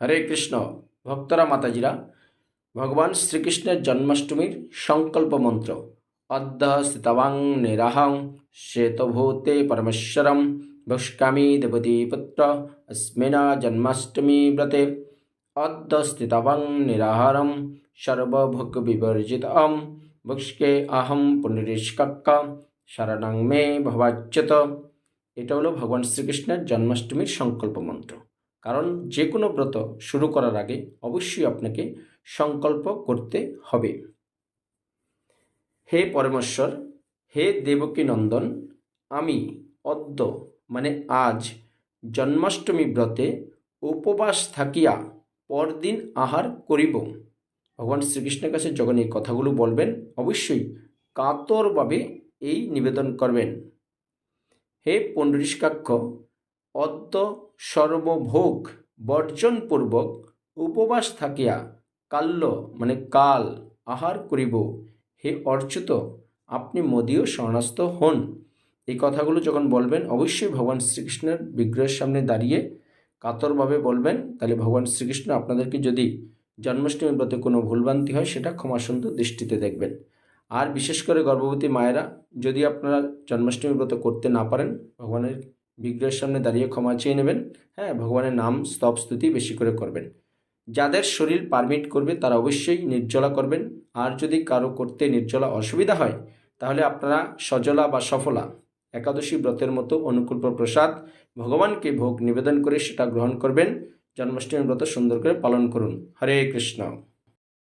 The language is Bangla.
হরে কৃষ্ণ। ভক্তরা, মাতাজিরা, ভগবান শ্রীকৃষ্ণের জন্মাষ্টমীর সংকল্প মন্ত্র। অদ্য স্থিতবাং নিরাহং শ্বেতভূতে পরমেশ্বরম। ভক্ষ্যামি দেবতীপুত্র অস্মিনা জন্মাষ্টমী ব্রতে। অদ্য স্থিতবাং নিরাহারম, সর্বভোগ বিবর্জিত ভুষ্কে আহম পুনরিষ্কক্ক শরণং মে ভবাচ্যত। এটা হলো ভগবান শ্রীকৃষ্ণের জন্মাষ্টমীর সংকল্প মন্ত্র। কারণ যে কোনো ব্রত শুরু করার আগে অবশ্যই আপনাকে সংকল্প করতে হবে। হে পরমেশ্বর, হে দেবকী নন্দন, আমি অদ্য মানে আজ, জন্মাষ্টমী ব্রতে উপবাস থাকিয়া পরদিন আহার করিব। ভগবান শ্রীকৃষ্ণের কাছে যখন এই কথাগুলো বলবেন, অবশ্যই কাতরভাবে এই নিবেদন করবেন। হে পুণ্ডরিষ্কাক্ষ অদ্য সর্বভোগ বর্জনপূর্বক উপবাস থাকিয়া কাল্য মানে কাল, আহার করিব। হে অর্চুত আপনি মোদীয় শরণাস্থ হন। এই কথাগুলো যখন বলবেন, অবশ্যই ভগবান শ্রীকৃষ্ণের বিগ্রহের সামনে দাঁড়িয়ে কাতরভাবে বলবেন। তাহলে ভগবান শ্রীকৃষ্ণ আপনাদেরকে যদি জন্মাষ্টমী ব্রতে কোনো ভুলভ্রান্তি হয়, সেটা ক্ষমাসুন্দর দৃষ্টিতে দেখবেন। আর বিশেষ করে গর্ভবতী মায়েরা, যদি আপনারা জন্মাষ্টমী ব্রত করতে না পারেন, ভগবানের বিগ্রহের সামনে দাঁড়িয়ে ক্ষমা চেয়ে নেবেন। হ্যাঁ ভগবানের নাম স্তব স্তুতি বেশি করে করবেন। যাদের শরীর পারমিট করবে, তারা অবশ্যই নির্জলা করবেন। আর যদি কারও করতে নির্জলা অসুবিধা হয়, তাহলে আপনারা সজলা বা সফলা, একাদশী ব্রতের মতো অনুকূল প্রসাদ, ভগবানকে ভোগ নিবেদন করে সেটা গ্রহণ করবেন। জন্মাষ্টমী ব্রত সুন্দর করে পালন করুন। হরে কৃষ্ণ।